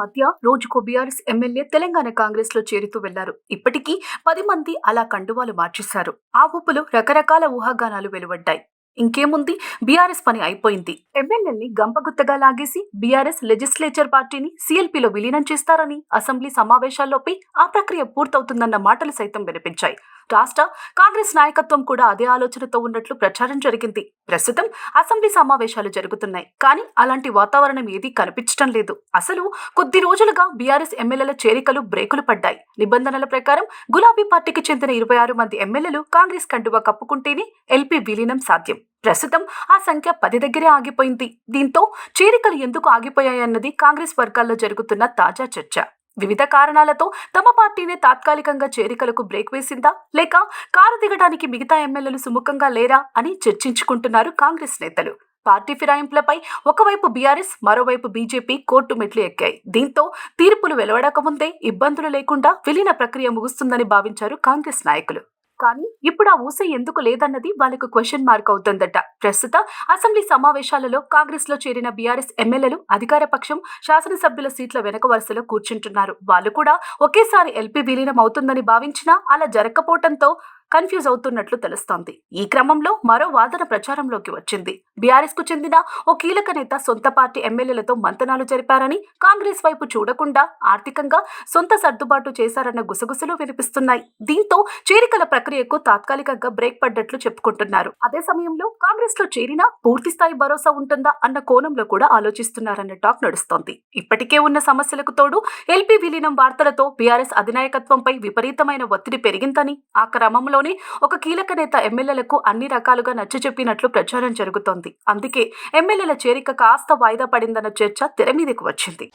మధ్య రోజుకో BRS MLA Telangana కాంగ్రెస్లో చేరుతూ వెళ్ళారు. ఇప్పటికీ పది మంది అలా కండువాలు మార్చేశారు. ఆ ఊపులో రకరకాల ఊహాగానాలు వెలువడ్డాయి. ఇంకేముంది? బీఆర్ఎస్ పని అయిపోయింది. ఎమ్మెల్యేల్ని గంపగుత్తగా లాగేసి బీఆర్ఎస్ లెజిస్లేచర్ పార్టీని సీఎల్పీలో విలీనం చేస్తారని అసెంబ్లీ సమావేశాల్లోపై ఆ ప్రక్రియ పూర్తవుతుందన్న మాటలు సైతం వినిపించాయి. రాష్ట్ర కాంగ్రెస్ నాయకత్వం కూడా అదే ఆలోచనతో ఉన్నట్లు ప్రచారం జరిగింది. ప్రస్తుతం అసెంబ్లీ సమావేశాలు జరుగుతున్నాయి. కానీ అలాంటి వాతావరణం ఏదీ కనిపించడం లేదు. అసలు కొద్ది రోజులుగా బీఆర్ఎస్ ఎమ్మెల్యేల చేరికలు బ్రేకులు పడ్డాయి. నిబంధనల ప్రకారం గులాబీ పార్టీకి చెందిన ఇరవై ఆరు మంది ఎమ్మెల్యేలు కాంగ్రెస్ కండువా కప్పుకుంటేనే ఎల్పీ విలీనం సాధ్యం. ప్రస్తుతం ఆ సంఖ్య పది దగ్గరే ఆగిపోయింది. దీంతో చేరికలు ఎందుకు ఆగిపోయాయన్నది కాంగ్రెస్ వర్గాల్లో జరుగుతున్న తాజా చర్చ. వివిధ కారణాలతో తమ పార్టీనే తాత్కాలికంగా చేరికలకు బ్రేక్ వేసిందా? లేక కారు దిగడానికి మిగతా ఎమ్మెల్యేలు సుముఖంగా లేరా అని చర్చించుకుంటున్నారు కాంగ్రెస్ నేతలు. పార్టీ ఫిరాయింపులపై ఒకవైపు బీఆర్ఎస్ మరోవైపు బీజేపీ కోర్టు మెట్లు ఎక్కాయి. దీంతో తీర్పులు వెలువడకముందే ఇబ్బందులు లేకుండా విలీన ప్రక్రియ ముగుస్తుందని భావించారు కాంగ్రెస్ నాయకులు. కానీ ఇప్పుడు ఆ ఊసే ఎందుకు లేదన్నది వాళ్ళకు క్వశ్చన్ మార్క్ అవుతుందట. ప్రస్తుత అసెంబ్లీ సమావేశాలలో కాంగ్రెస్లో చేరిన బీఆర్ఎస్ ఎమ్మెల్యేలు అధికార పక్షం శాసనసభ్యుల సీట్ల వెనక వరుసలో కూర్చుంటున్నారు. వాళ్ళు కూడా ఒకేసారి ఎల్పీ విలీనం అవుతుందని భావించినా అలా జరగకపోవడంతో కన్ఫ్యూజ్ అవుతున్నట్లు తెలుస్తోంది. ఈ క్రమంలో మరో వాదన ప్రచారంలోకి వచ్చింది. బీఆర్ఎస్కు చెందిన ఓ కీలక నేత సొంత పార్టీ ఎమ్మెల్యేలతో మంతనాలు జరిపారని కాంగ్రెస్ వైపు చూడకుండా ఆర్థికంగా సొంత సర్దుబాటు చేశారన్న గుసగుసలు వినిపిస్తున్నాయి. దీంతో చేరికల ప్రక్రియకు తాత్కాలికంగా బ్రేక్ పడ్డట్లు చెప్పుకుంటున్నారు. అదే సమయంలో కాంగ్రెస్లో చేరినా పూర్తి స్థాయి భరోసా ఉంటుందా అన్న కోణంలో కూడా ఆలోచిస్తున్నారన్న టాక్ నడుస్తోంది. ఇప్పటికే ఉన్న సమస్యలకు తోడు ఎల్పీ విలీనం వార్తలతో బీఆర్ఎస్ అధినాయకత్వంపై విపరీతమైన ఒత్తిడి పెరిగిందని ఆ క్రమంలో రాష్ట్రంలోని ఒక కీలక నేత ఎమ్మెల్యేలకు అన్ని రకాలుగా నచ్చచెప్పినట్లు ప్రచారం జరుగుతోంది. అందుకే ఎమ్మెల్యేల చేరిక కాస్త వాయిదా పడిందన్న చర్చ తెర మీదకు వచ్చింది.